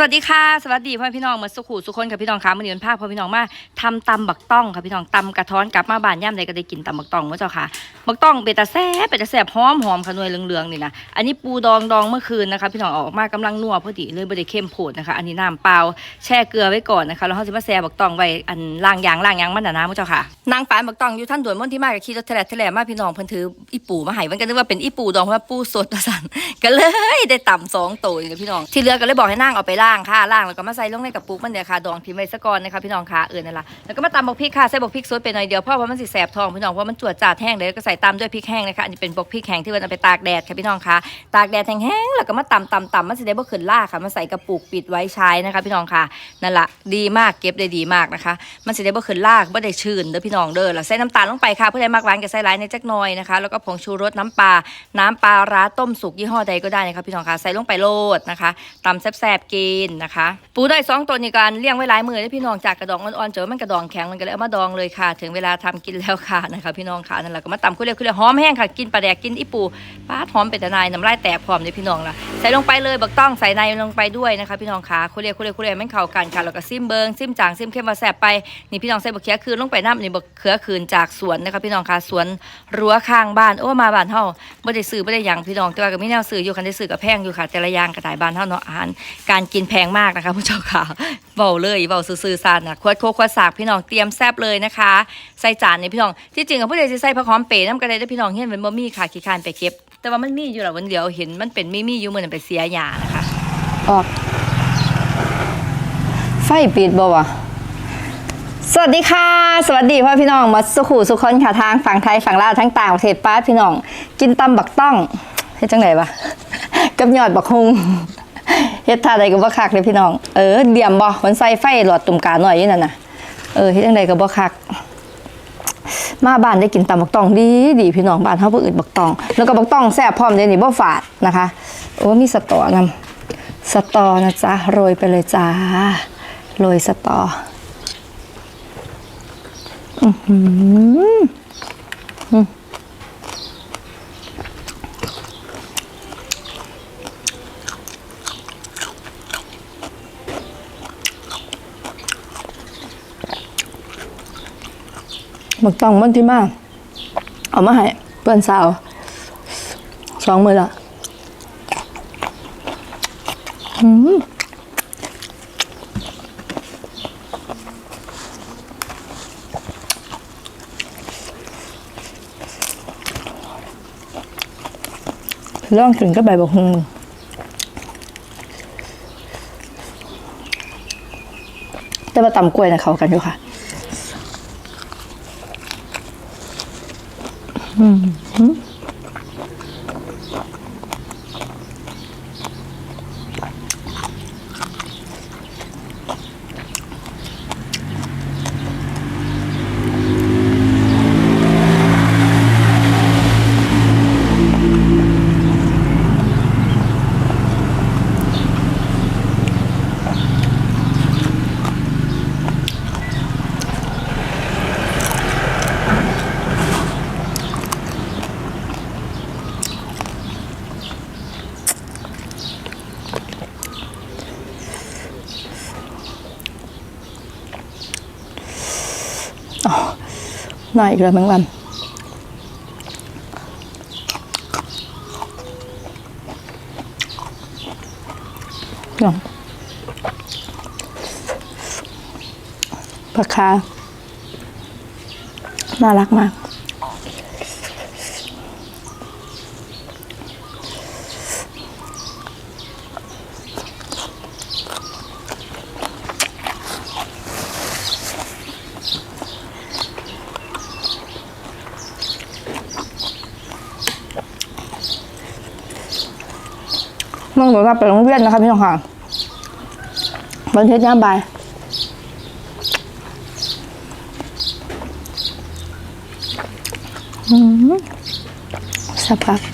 สวัสดีค่ะ สวัสดีพ่อพี่น้องมาสุขุสุคนกับพี่น้องค่ะมื่อนี้วันภาคพ่อพี่น้องมาทำตำบักต้องค่ะพี่น้องตำกระท้อนกลับมาบ้านย่ำใดก็ได้กินตำบักต้องเมื่อเจ้าค่ะบักต้องเป็นตาแซ่บเป็นตาแซ่บหอมหอมค่ะหน่วยเหลืองๆนี่นะอันนี้ปูดองดองเมื่อคืนนะคะพี่น้องออกมากำลังนัวพอดีเลยไม่ได้เข้มโพดนะคะ อันนี้น้ำเปล่าแช่เกลือไว้ก่อนนะคะแล้วเขาจะมาแซ่บักต้องไว้อันล่างยางล่างยางมันน่ะนะเมื่อเจ้าค่ะนางปานบักต้องอยู่ท่านด่วนม่นที่มากกับขี่รถแทะแทะมาพี่น้องเพิ่นถืออีปูมาให้มันก็นึกว่าเป็นอีปูดองเพราะว่าปูสดประสันก็เลยได้ต่ำสองตัวนี่ค่ะพี่น้องที่เหลือก็เลยบอกให้นั่งเอาไปล่าางค่ะล่างแล้วก็มาใส่ลงในกระปุกมันเดี๋ยวค่ะดองทิ้งไว้ซะก่อนนะคะพี่น้องค่ะเออนั่นล่ะแล้วก็มาตำบกพริกค่ะใส่บกพริกสดไปหน่อยเดียวเพราะว่ามันสิแสบท้องพี่น้องเพราะมันจวดจาดแห้งเลยก็ใส่ตามด้วยพริกแห้งนะคะอันนี้เป็นบกพริกแห้งที่มันเอาไปตากแดดค่ะพี่น้องค่ะตากแดดแห้งๆแล้วก็มาตำตำตำมันสิได้บ่ขึ้นล่าค่ะมาใส่กระปุกปิดไว้ใช้นะคะ พี่น้องค่ะนั่นละดีมากเก็บได้ดีมากนะคะ มันสิได้บ่ขึ้นล่าบ่ได้ชื้นเด้อพี่น้องเด้อแล้วใส่น้ำตาลลงไปค่ะเพื่อให้มากหวานกับใส่หลายในจักหน่อยนะคะแล้วก็ผงชูรสน้ำปลาน้ำปลาร้าต้มสุกยี่ห้อใดก็ได้นะคะพี่น้องคะใส่ลงไปโลดนะคะตำแซ่บๆกินนะคะ ปูได้สองตัวในการเลี้ยงไว้หลายมือได้พี่น้องจากกระดองอ่อนๆเจอมันกระดองแข็งมันก็เลยเอามาดองเลยค่ะ ถึงเวลาทำกินแล้วค่ะนะคะพี่น้องค่ะนั่นแหละก็มาตำคุเรียคุเรียหอมแห้งค่ะกินปลาแดกกินอีปูปาหอมเป็นตะนายน้ำลายแตกพร้อมเลยพี่น้องล่ะใส่ลงไปเลยบักต้องใส่ในลงไปด้วยนะคะ พี่น้องค่ะคุเรียคุเรียคุเรียมันเข้ากันค่ะแล้วก็ซิมเบิงซิมจางซิมเข้มมาแซบไปนี่พี่น้องใส่บักเขือคืนลงไปน้ำนี่บักเขือคืนจากสวนนะคะพี่น้องค่ะสวนรั้วข้างบ้านโอ้มาบ้านเฮาบ่ได้ซื้อบ่ได้ยังพี่น้องแต่ว่าก็มีแนวซื้ออยู่คันได้ซื้อกับแพงอยู่ค่ะแต่ละอย่างกระต่ายบ้านเฮาเนาะอาหารการกินแพงมากนะคะผู้เจ้าค่ะเบาเลยเบาซื่อๆซานนะขวดโคกขวดสากพี่น้องเตรียมแซบเลยนะคะ ใส่จานนี่พี่น้องที่จริงกับผู้ใดสิใส่ผักหอมเป๋น้ำกระไดได้พี่น้องเห็นเป็นบ่มีค่ะขี้คร้านไปเก็บ แต่ว่ามันมีอยู่หละวันเดียวเห็นมันเป็นมีมีอยู่เหมือนไปเสียยานะคะออกไฟปิดบ่วะสวัสดีค่ะ สวัสดีพ่อพี่น้องมาสุขูสุขคนค่ะทางฝั่งไทยฝั่งลาวทั้งต่างประเทศป้าพี่น้อง กินตำบักต้องเฮ็ดจังไหนวะกับยอดบักฮุง เฮ็ดท่าใดก็บ่คักเลยพี่น้อง เออเดี่ยมบ่มันใส่ไฟหลอดตุ่มกาหน่อยอยู่นั่นน่ะ เออเฮ็ดจังไดก็บ่คัก มาบ้านได้กินตำบักตองดีดีพี่น้องบ้านเฮาบ่อื่นบักตอง แล้วก็บักตองแซ่บพร้อมเด้นี่บ่ฝาดนะคะ โอ้มีสตอนำสตอนะจ๊ะโรยไปเลยจ้าโรยสตออื้อหือ บักต้องมันที่มากเอามาให้เพื่อนสาวสองมือละล่องถึงก็ใบบอกฮุงแต่ว่าตำกล้วยนะเขากันอยู่ค่ะ 음. 음? น่าอีกแล้วแมงวันเนาะปลาคาน่ารักมาก น้องหนูรับไปโรงเรียนนะคะพี่น้องค่ะวันเทศย่ามบ่ายสับครับ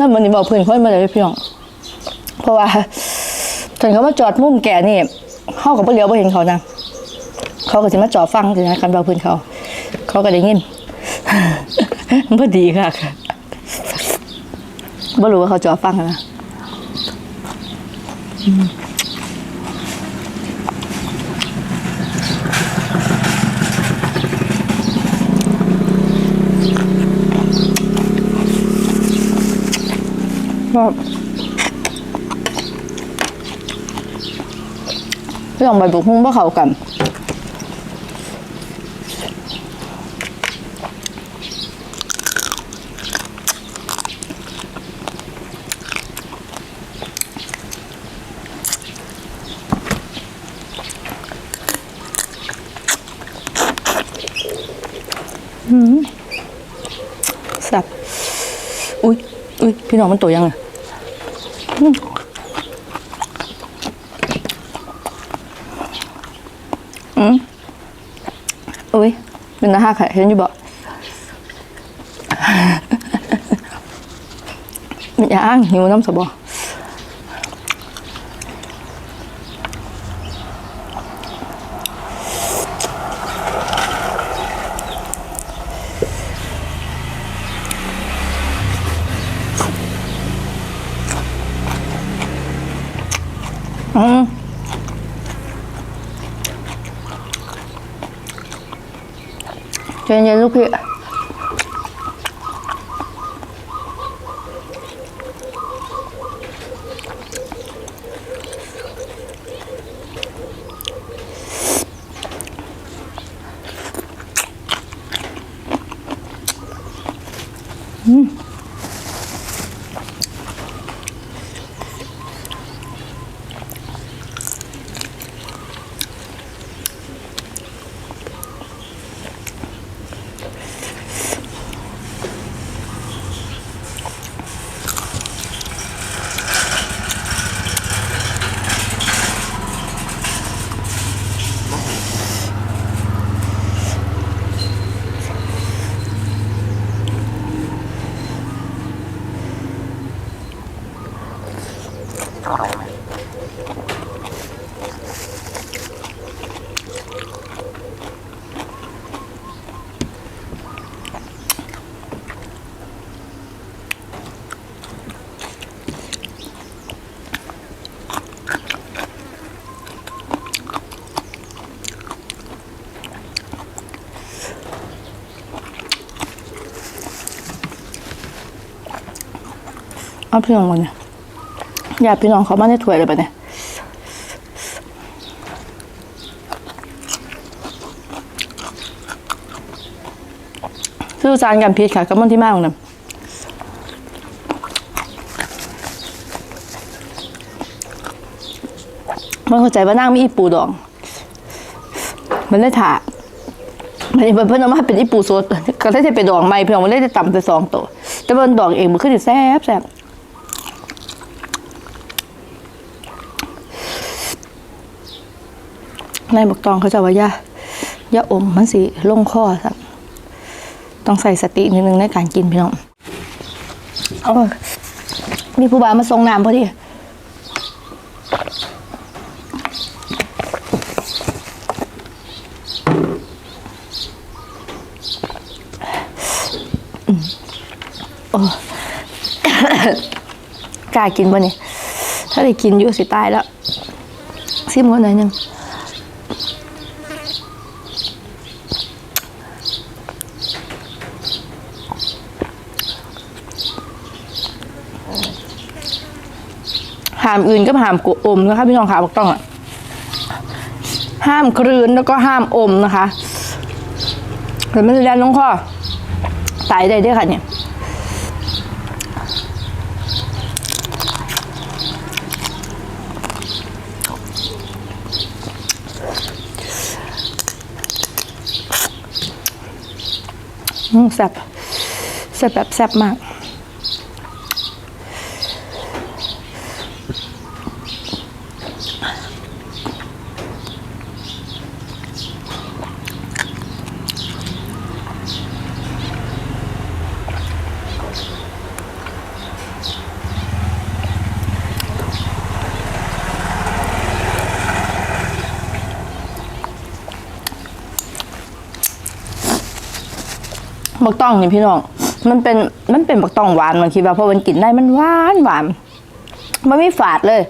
นั่นมันนี่บอกเพื่อนคนมาเลยพี่น้อง เพราะว่าตอนเขามาจอดมุมแก่นี่เขากับเลี้ยวไ่เห็นเขานะเขาก็จะมาจอดฟังสินะคันบอกเพื่อนเขา เขาก็ได้ยินพอดีค่ะไม่รู้ว่าเขาจอดฟังนะ อืมก็เรื่องใบบุกหุ้งบ่เข้ากันแซ่บอุ้ย อุ้ยพี่น้องมันตัวยังไงอืมอืมอุ้ยเป็นนะฮะค่ะเห็นอยู่บ่มีย่างหิวน้ำสบอ ใจเย็น เอาพี่น้องมาเนี่ยญาติพี่น้องเขามาในถ้วยเลยปะเนี่ยซื้อจานกันพีชค่ะกับมันที่มากของน้ำมันเข้าใจว่านั่งมีอีปูดอง มันได้ถามันเพิ่นเอามาเป็นอีปูสดก็ได้จะไปดองใหม่เพื่อนมันได้จะต่ำแต่สองตัวแต่มันดองเองมันขึ้นแซ่บแซ่บ ในบอกตองเขาจะว่าย่าย่าอมมันสิลงคอสักต้องใส่สตินิดนึงในการกินพี่น้องเอามีผู้บ่าวมาส่งน้ำพอดีอืมโอ้กล้ากินบ่เนี่ยถ้าได้กินอยู่สิตายแล้วซิมก่อนหน่อยนึงามอื่นก็ห้ามกุอมนะคะพี่น้องค่ะบอกต้องอะห้ามกลืนแล้วก็ห้ามอมนะคะเดี๋ยวมันจะแดนลงคอตายได้ด้วยค่ะเนี่ยอืมแซ่บแซ่บแบบแซ่บมาก บักต้องนี่พี่น้อง มันเป็นมันเป็นบักต้องหวานมันคิดว่าพราะมันกินได้มันหวานหวานมันไม่ฝาดเลย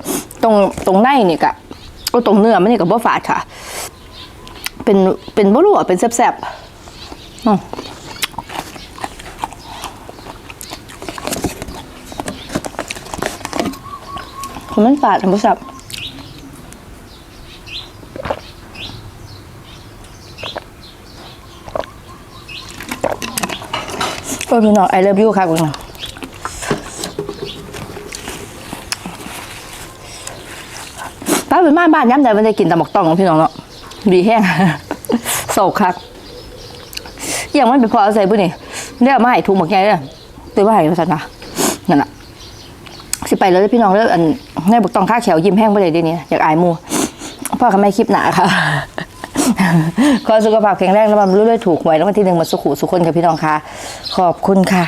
ตรงตรงในนี่กะก็ตรงเนื้อมันนี่กับบ่ฝาดค่ะ เป็นเป็นบ่รู้ว่าเป็นแซ่บๆอืมมันฝาดมันบ่แซ่บ โอ้พี่น้องไอเลิฟยูค่ะคุณนะป้าเป็นมาบ้านย้ำใดมันได้กินตำบักต้องของพี่น้องเนาะดีแห้งโศกคักอยังไม่ไปพอเอาใส่บุนี่เรียกมาให้ถุงบักใหญ่เลยตีว่าให้ภาษานะนั่นแหละสิไปแล้วพี่น้องเลิกอันในบักต้องค่าแขวยิ้มแห้งไปเลยเดียวนี้อยากอายมูพ่อกับแม่คลิปหนาค่ะ ขอสุขภาพแข็งแรงแล้วมันรู้ด้วยถูกหวยแล้ววันที่หนึ่งมาสุขุสุขคนกับพี่น้องค่ะ ขอบคุณค่ะ